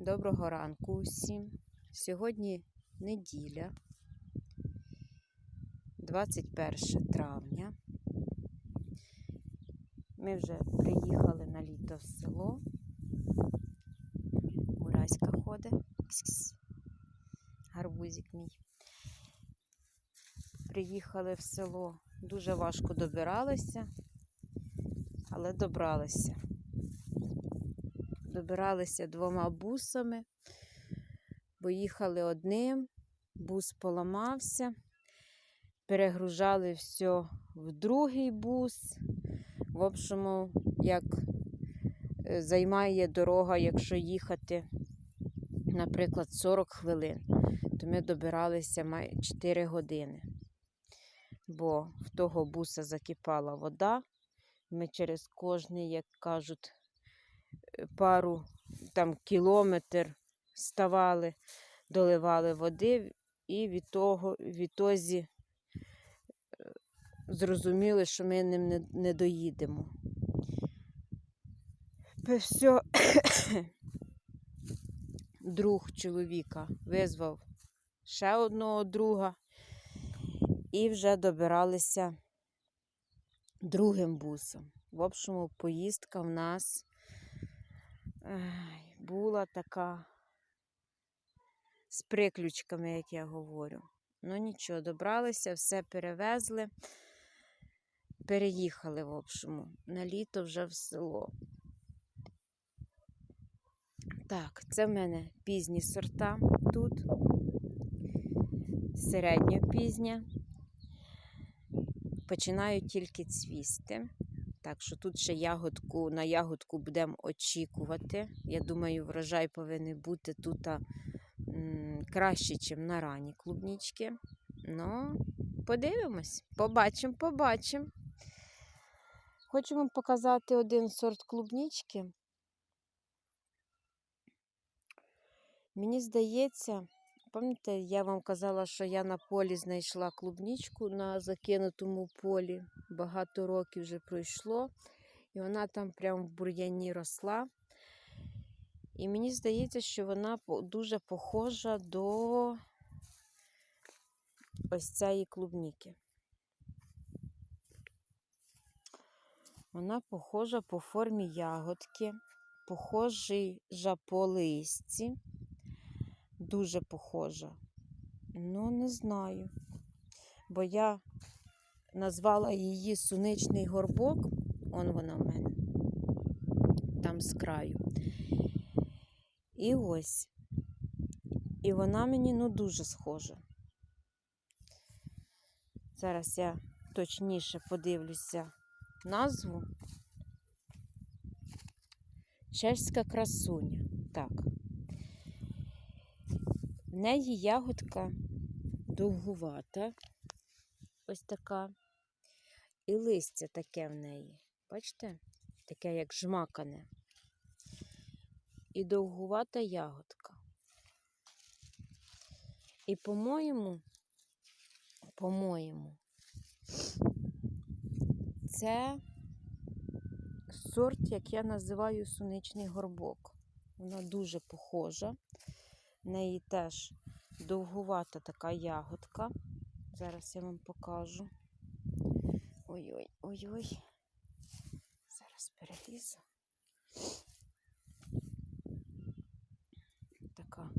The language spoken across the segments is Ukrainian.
Доброго ранку усім. Сьогодні неділя, 21 травня. Ми вже приїхали на літо в село. Ураська ходить. Гарбузик мій. Приїхали в село. Дуже важко добиралися, але добралися добиралися двома бусами, бо їхали одним, бус поламався, перегружали все в другий бус. В общому, як е, займає дорога, якщо їхати, наприклад, 40 хвилин, то ми добиралися май 4 години. Бо в того буса закипала вода. Ми через кожний, як кажуть, пару там кілометр ставали, доливали води, і від того, відтозі е, зрозуміли, що ми ним не, не доїдемо. Все, друг чоловіка визвав ще одного друга і вже добиралися другим бусом. В общому, поїздка в нас була така з приключками, як я говорю. Ну нічого, добралися, все перевезли, переїхали, в общому, на літо вже в село. Так, це в мене пізні сорта тут, середньопізня. Починають тільки цвісти. Так що тут ще ягодку, на ягодку будемо очікувати. Я думаю, врожай повинен бути тут краще, ніж на ранні клубнічки. Ну, подивимось, побачимо, побачимо. Хочу вам показати один сорт клубнічки. Мені здається, пам'ятаєте, я вам казала, що я на полі знайшла клубнічку на закинутому полі. Багато років вже пройшло. І вона там прямо в бур'яні росла. І мені здається, що вона дуже похожа до ось цієї клубніки. Вона похожа по формі ягодки, похожий по листі. Дуже похожа. Ну, не знаю. Бо я назвала її суничний горбок. Он вона в мене. Там з краю. І ось. І вона мені ну дуже схожа. Зараз я точніше подивлюся назву. Чеська красуня. Так. В неї ягодка довгувата, ось така. І листя таке в неї. Бачите? Таке, як жмакане. І довгувата ягодка. І, по-моєму, по-моєму, це сорт, як я називаю суничний горбок. Вона дуже похожа. В неї теж довгувата така ягодка. Зараз я вам покажу. Ой-ой, ой-ой. Зараз перелізу. Така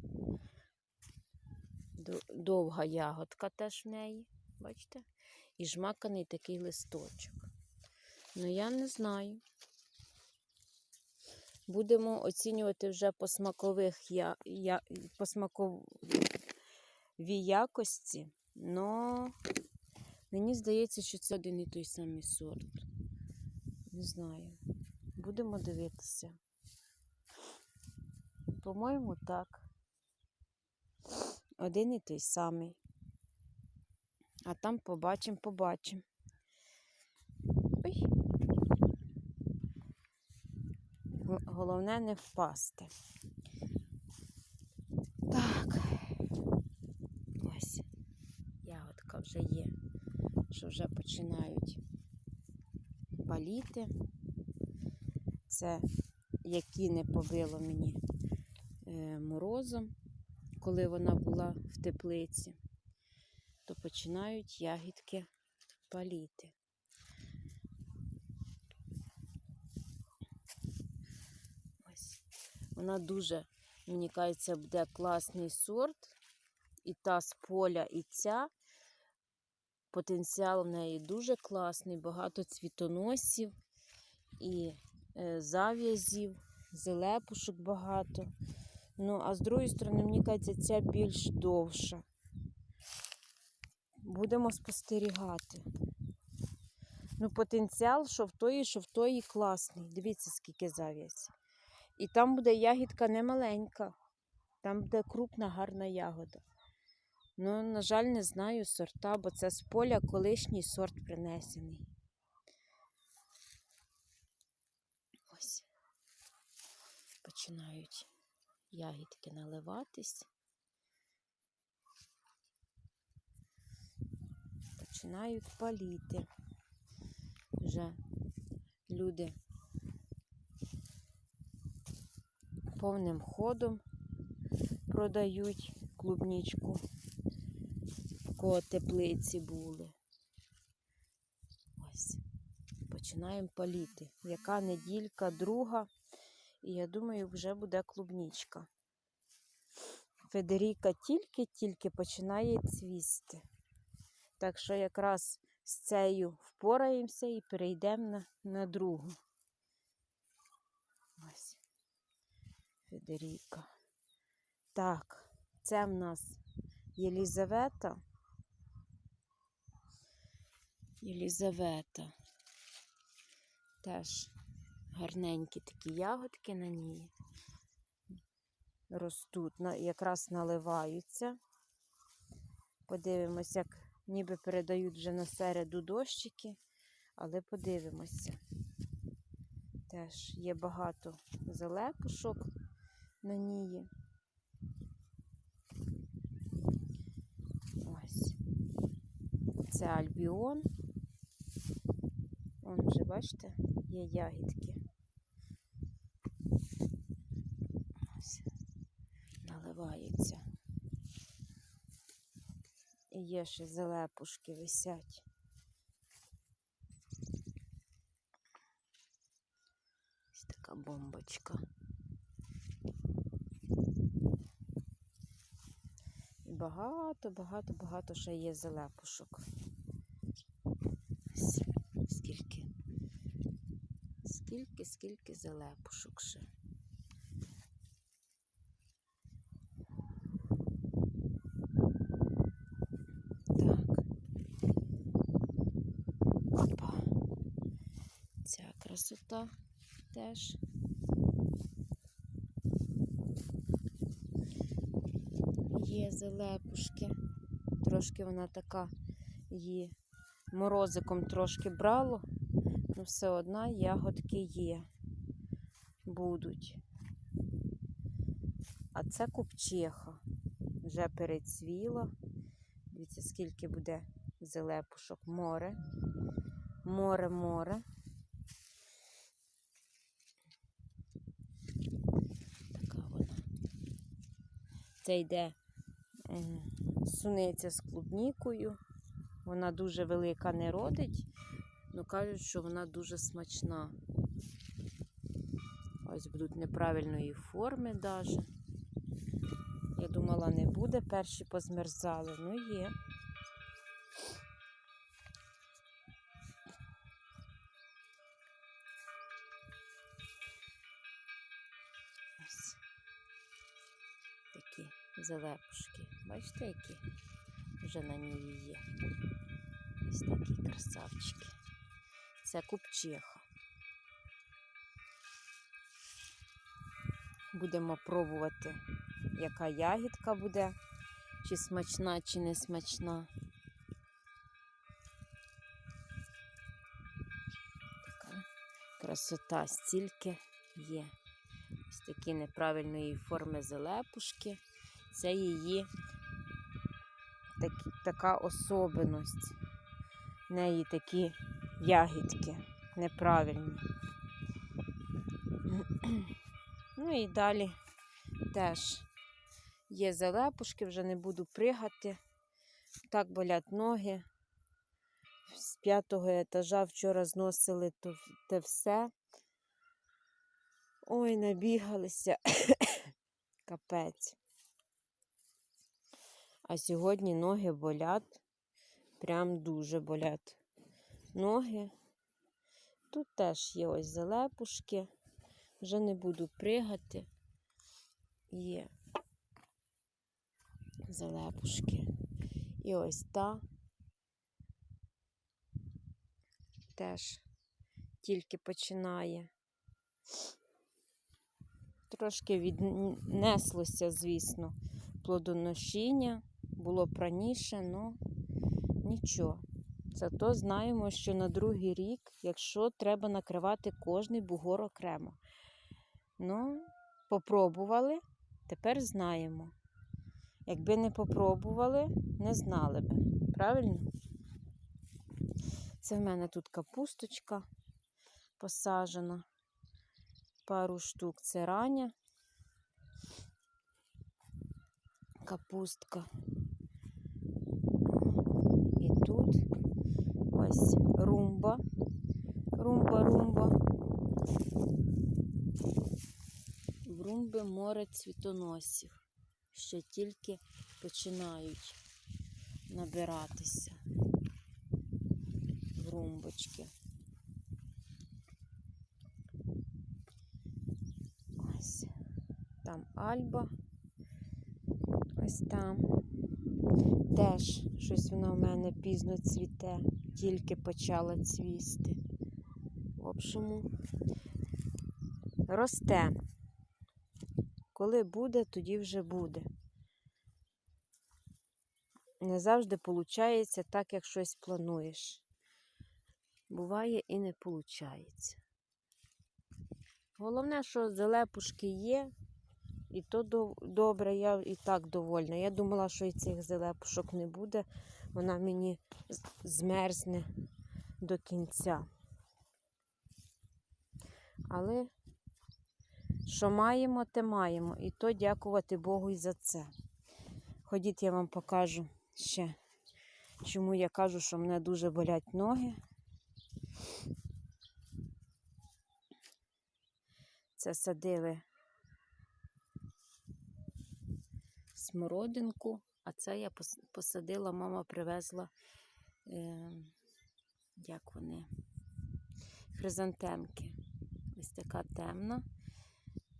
довга ягодка теж в неї, бачите? І жмаканий такий листочок. Ну, я не знаю. Будемо оцінювати вже по смакових я, я, по смаковій якості, но мені здається, що це один і той самий сорт. Не знаю. Будемо дивитися. По-моєму, так. Один і той самий. А там побачимо, побачимо. Ой. Головне не впасти. Так, ось ягодка вже є, що вже починають паліти. Це які не побило мені е, морозом, коли вона була в теплиці, то починають ягідки паліти. Вона дуже, мені кажеться, буде класний сорт. І та з поля, і ця. Потенціал в неї дуже класний, багато цвітоносів і е, зав'язів, зелепушок багато. Ну, а з другої сторони, мені кажеться, ця більш довша. Будемо спостерігати. Ну, потенціал, що в тої, що в тої класний. Дивіться, скільки зав'язь. І там буде ягідка не маленька. Там буде крупна, гарна ягода. Ну, на жаль, не знаю сорта, бо це з поля колишній сорт принесений. Ось. Починають ягідки наливатись. Починають паліти. Вже люди повним ходом продають клубнічку, кого теплиці були. Ось. Починаємо паліти. Яка неділька, друга, і я думаю, вже буде клубнічка. Федеріка тільки-тільки починає цвісти. Так що якраз з цією впораємося і перейдемо на, на другу. Федеріка. Так, це в нас Єлізавета. Єлізавета. Теж гарненькі такі ягодки на ній. Ростуть, якраз наливаються. Подивимось, як ніби передають вже на середу дощики, але подивимося. Теж є багато залепушок на ній. Ось. Це альбіон. Вон вже, бачите, є ягідки. Ось. Наливається. І є ще залепушки висять. Така бомбочка. І багато, багато, багато ще є залепушок. Ось скільки. Скільки, скільки залепушок ще. Ця красота теж. Є зелепушки. Трошки вона така її морозиком трошки брало, але все одно ягодки є. Будуть. А це купчиха. Вже перецвіла. Дивіться, скільки буде зелепушок. Море. Море, море. Така вона. Це йде суниця з клубнікою. Вона дуже велика не родить, але кажуть, що вона дуже смачна. Ось будуть неправильної форми навіть. Я думала, не буде, перші позмерзали, ну є. Ось такі залепушки. Бачите, які вже на ній є. Ось такі красавчики. Це купчиха. Будемо пробувати, яка ягідка буде, чи смачна, чи не смачна. Така красота стільки є. Ось такі неправильної форми залепушки. Це її так, така особливість. В неї такі ягідки неправильні. Ну і далі теж Є залепушки, вже не буду пригати. Так болять ноги. З п'ятого етажа вчора зносили те все. Ой, набігалися. Капець. А сьогодні ноги болять. Прям дуже болять ноги. Тут теж є ось залепушки. Вже не буду пригати. Є залепушки. І ось та теж тільки починає. Трошки віднеслося, звісно, плодоношіння. Було б раніше, але нічого. Зато знаємо, що на другий рік, якщо треба накривати кожний бугор окремо. Ну, попробували, тепер знаємо. Якби не попробували, не знали би. Правильно? Це в мене тут капусточка посаджена. Пару штук це рання. Капустка. І тут ось румба. Румба, румба. В румби море цвітоносів. Ще тільки починають набиратися в румбочки. Ось там Альба. Ось там. Теж щось вона в мене пізно цвіте, тільки почала цвісти. В общому, росте. Коли буде, тоді вже буде. Не завжди виходить так, як щось плануєш. Буває і не виходить. Головне, що залепушки є, і то добре, я і так довольна. Я думала, що і цих залепушок не буде. Вона мені змерзне до кінця. Але що маємо, те маємо. І то дякувати Богу і за це. Ходіть, я вам покажу ще, чому я кажу, що мене дуже болять ноги. Це садили смородинку, а це я посадила, мама привезла, е, як вони, хризантемки. Ось така темна.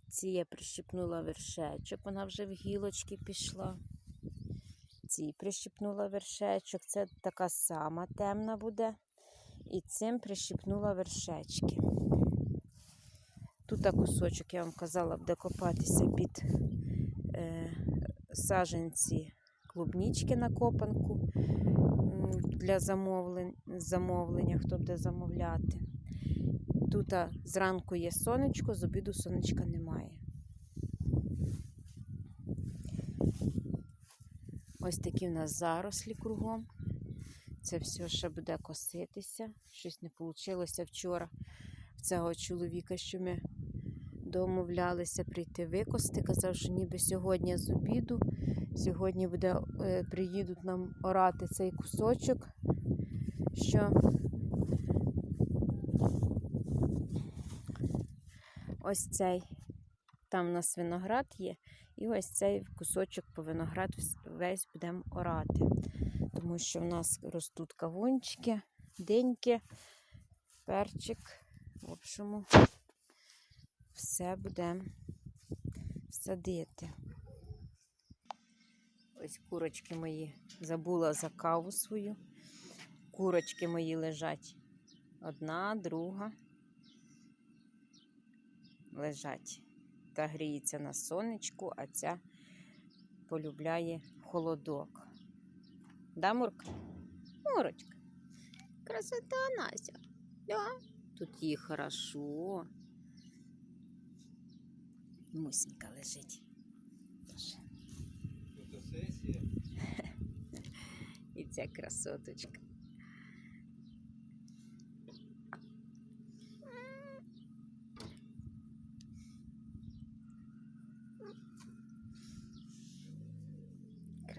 Ці я прищипнула вершечок, вона вже в гілочки пішла. Ці прищипнула вершечок, це така сама темна буде. І цим прищипнула вершечки. Тут кусочок, я вам казала, буде копатися під е, саженці клубнічки на копанку для замовлень, замовлення, хто буде замовляти. Тут зранку є сонечко, з обіду сонечка немає. Ось такі в нас зарослі кругом. Це все ще буде коситися. Щось не вийшло вчора в цього чоловіка, що ми домовлялися прийти викости. Казав, що ніби сьогодні з обіду. Сьогодні буде, е, приїдуть нам орати цей кусочок, що ось цей, там у нас виноград є, і ось цей кусочок по виноград весь будемо орати. Тому що в нас ростуть кавунчики, деньки, перчик. В общому, все будемо садити. Ось курочки мої забула за каву свою. Курочки мої лежать. Одна, друга. Лежать. Та гріється на сонечку, а ця полюбляє холодок. Да, Мурка? Мурочка. Красота Настя. Да? Тут їй хорошо. Мусенька лежить. І ця красоточка.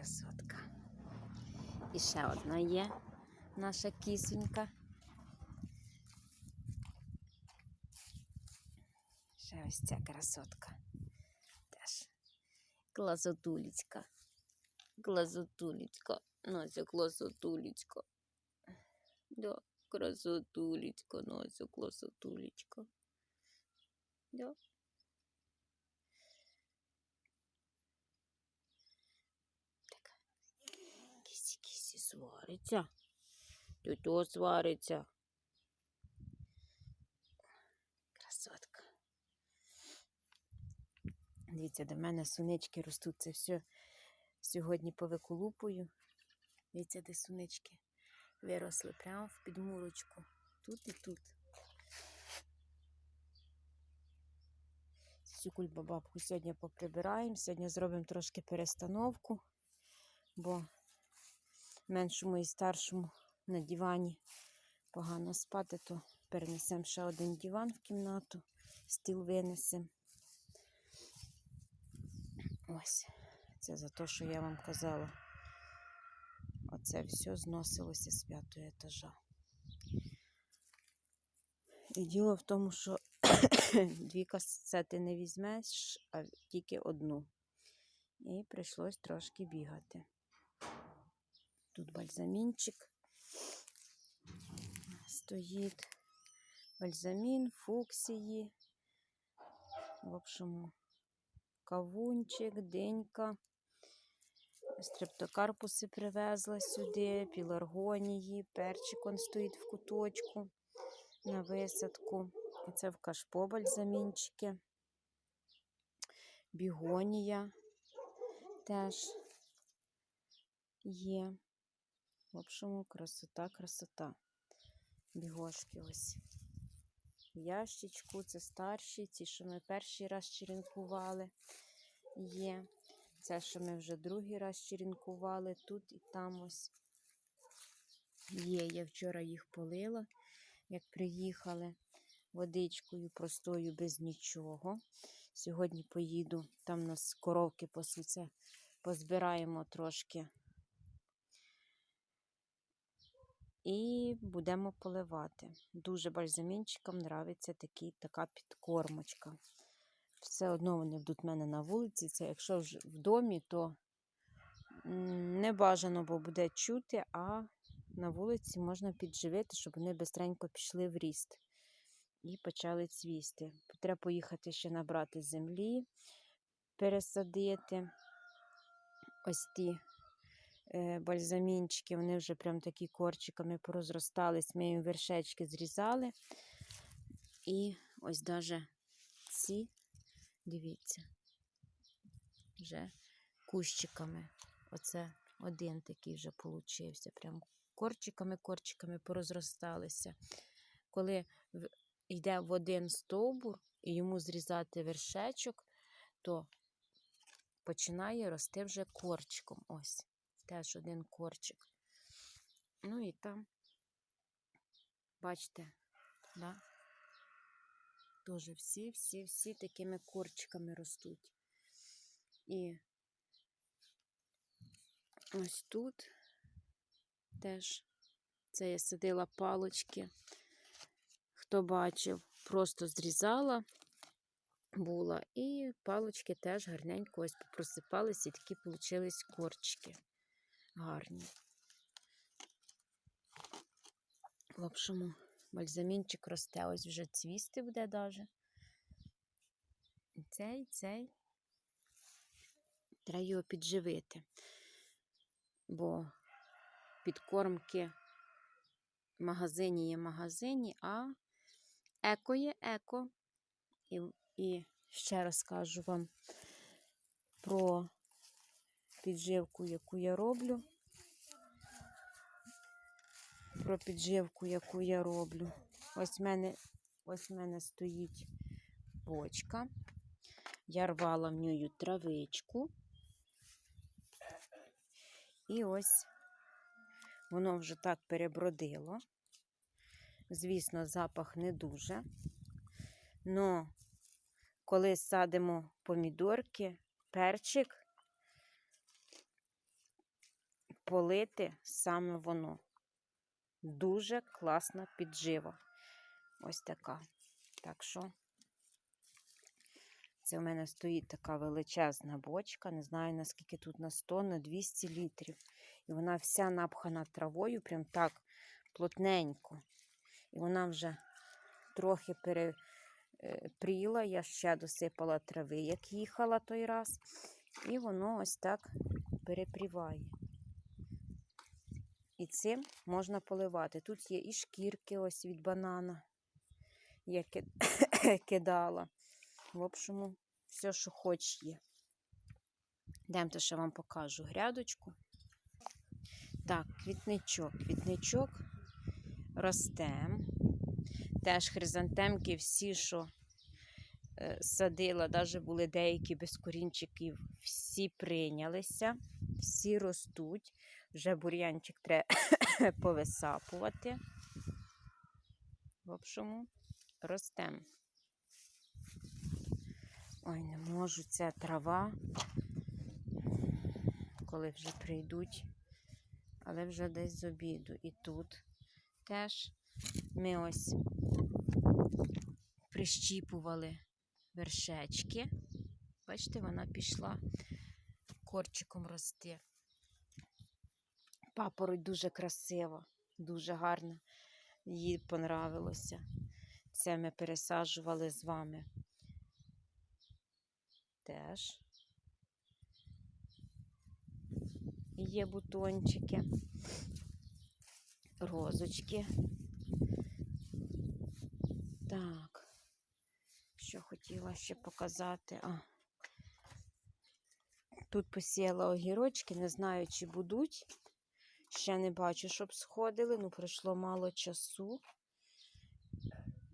красотка. І ще одна є наша кісонька. Ще ось ця красотка. Теж класотулечка. Класотулечка. Нася класотулечка. Да, красотулечка, Нася класотулечка. Да. Так. Кісі, кісі свариться. Ти то свариться. Красотка. Дивіться, до мене сунички ростуть. Це все сьогодні повиколупую. Дивіться, де сунички виросли прямо в підмурочку. Тут і тут. Цю кульбабабку сьогодні поприбираємо. Сьогодні зробимо трошки перестановку, бо меншому і старшому на дивані погано спати, то перенесемо ще один диван в кімнату, стіл винесемо. Ось, це за те, що я вам казала. Оце все зносилося з п'ятого етажа. І діло в тому, що дві касети не візьмеш, а тільки одну. І прийшлось трошки бігати. Тут бальзамінчик стоїть. Бальзамін, фуксії. В общем, кавунчик, денька. Стрептокарпуси привезла сюди, піларгонії, перчик он стоїть в куточку на висадку. І Це в кашпо бальзамінчики. Бігонія теж є. В общем, красота, красота. Бігошки ось. Ящичку, це старші, ці, що ми перший раз черенкували, є. Це, що ми вже другий раз черенкували, тут і там ось є. Я вчора їх полила, як приїхали водичкою простою, без нічого. Сьогодні поїду, там у нас коровки пасуться, позбираємо трошки. І будемо поливати. Дуже бальзамінчикам нравиться такий, така підкормочка. Все одно вони будуть в мене на вулиці. Це якщо вже в домі, то не бажано, бо буде чути, а на вулиці можна підживити, щоб вони бистренько пішли в ріст і почали цвісти. Треба поїхати ще набрати землі, пересадити ось ті бальзамінчики, вони вже прям такі корчиками порозростались. Ми їм вершечки зрізали. І ось навіть ці, дивіться, вже кущиками. Оце один такий вже получився. Прям корчиками-корчиками порозросталися. Коли йде в один стовбур і йому зрізати вершечок, то починає рости вже корчиком. Ось, теж один корчик. Ну і там, бачите, да? Теж всі, всі, всі такими корчиками ростуть. І ось тут теж це я садила палочки. Хто бачив, просто зрізала була, і палочки теж гарненько ось попросипалися, і такі получились корчики гарні. В общем, бальзамінчик росте, ось вже цвісти буде даже. І цей, цей. Треба його підживити, бо підкормки в магазині є магазині, а еко є еко. І, і ще раз кажу вам про підживку, яку я роблю. Про підживку, яку я роблю. Ось в мене, ось в мене стоїть бочка. Я рвала в нього травичку. І ось воно вже так перебродило. Звісно, запах не дуже. Но коли садимо помідорки, перчик, полити саме воно. Дуже класна піджива. Ось така. Так що це у мене стоїть така величезна бочка. Не знаю, наскільки тут на 100, на 200 літрів. І вона вся напхана травою, прям так плотненько. І вона вже трохи перепріла. Я ще досипала трави, як їхала той раз. І воно ось так перепріває. І цим можна поливати. Тут є і шкірки ось від банана, я кидала. В общем, все, що хоч є. Йдемте, ще вам покажу грядочку. Так, квітничок. Квітничок росте. Теж хризантемки всі, що е, садила, навіть були деякі без корінчиків, всі прийнялися, всі ростуть. Вже бур'янчик треба повисапувати. В общем, ростемо. Ой, не можу, це трава, коли вже прийдуть, але вже десь з обіду. І тут теж ми ось прищіпували вершечки. Бачите, вона пішла корчиком рости. Папороть дуже красива, дуже гарна. Їй понравилося. Це ми пересаджували з вами. Теж. Є бутончики, розочки. Так, що хотіла ще показати. А. Тут посіяла огірочки, не знаю, чи будуть. Ще не бачу, щоб сходили, ну пройшло мало часу.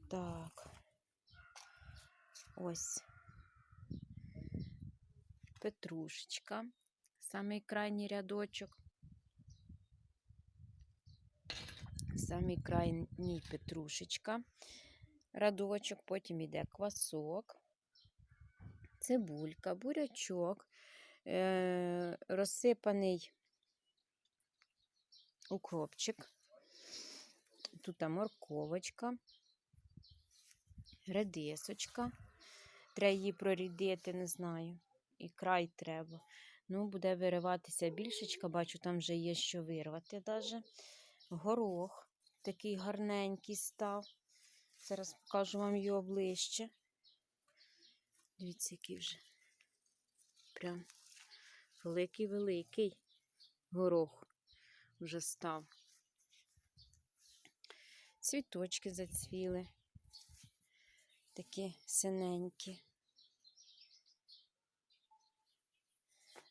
Так. Ось. Петрушечка. Самий крайній рядочок. Самий крайній петрушечка. Радочок, потім йде квасок, цибулька, бурячок, е- розсипаний укропчик. Тут морковочка, редисочка. Треба її прорідити, не знаю. І край треба. Ну, буде вириватися більшечка, бачу, там вже є що вирвати даже. Горох такий гарненький став. Зараз покажу вам його ближче. Дивіться, який вже прям великий-великий горох вже став. Цвіточки зацвіли, такі синенькі,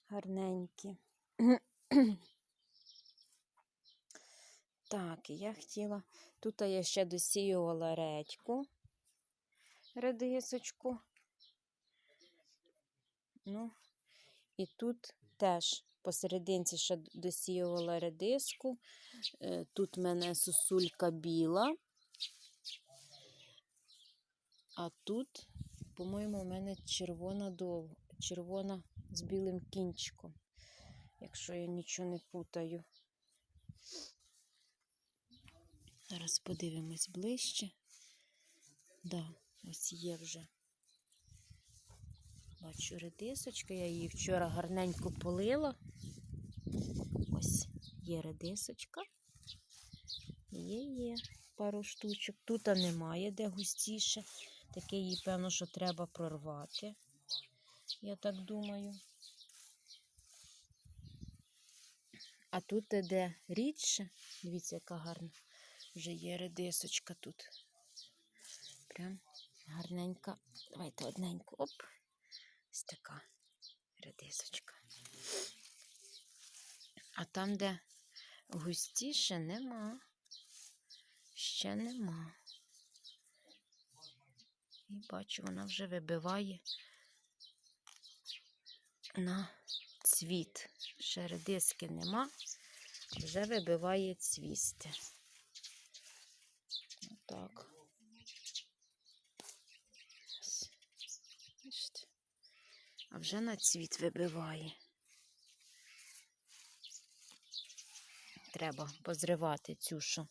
гарненькі. Так, і я хотіла, тут я ще досіювала редьку, редисочку. Ну, і тут теж посерединці ще досіювала редиску. Е, Тут в мене сосулька біла. А тут, по-моєму, у мене червона довга, червона з білим кінчиком, якщо я нічого не путаю. Зараз подивимось ближче. Да, ось є вже. Бачу редисочка, я її вчора гарненько полила. Ось є редисочка. Є, є пару штучок. Тут немає, де густіше. Таке її, певно, що треба прорвати. Я так думаю. А тут де рідше, дивіться, яка гарна. Вже є редисочка тут. Прям гарненька. Давайте одненьку. Оп. Ось така редисочка. А там, де густіше, нема. Ще нема. І бачу, вона вже вибиває на цвіт. Ще редиски нема, вже вибиває цвісти. Отак. Ось. Бачите? А вже на цвіт вибиває. Треба позривати цю, що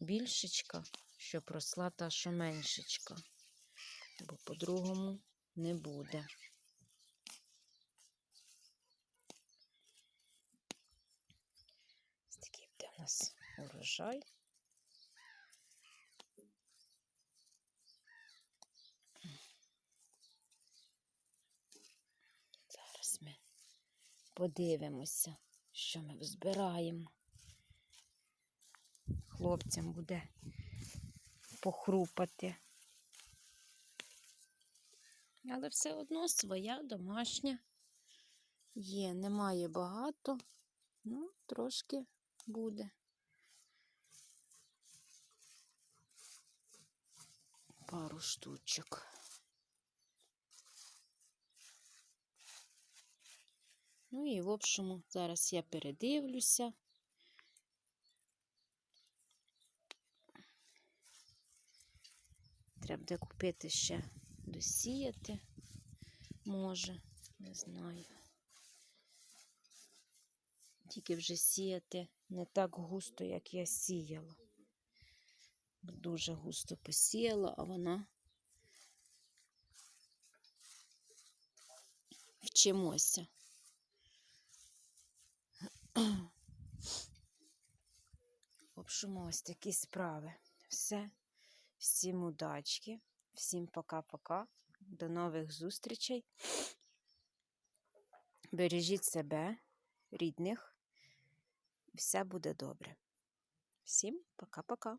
більшечка, щоб росла та, що меншечка. Бо по-другому не буде. Ось такий буде у нас урожай. Зараз ми подивимося, що ми збираємо. Хлопцям буде похрупати. Але все одно своя домашня є. Немає багато, ну, трошки буде. Пару штучок. Ну і в общому, зараз я передивлюся. Треба буде купити ще досіяти. Може, не знаю. Тільки вже сіяти не так густо, як я сіяла. Дуже густо посіяла, а вона вчимося. В общем, ось такі справи. Все. Всім удачки, всім пока-пока. До нових зустрічей. Бережіть себе, рідних. Все буде добре. Всім пока-пока.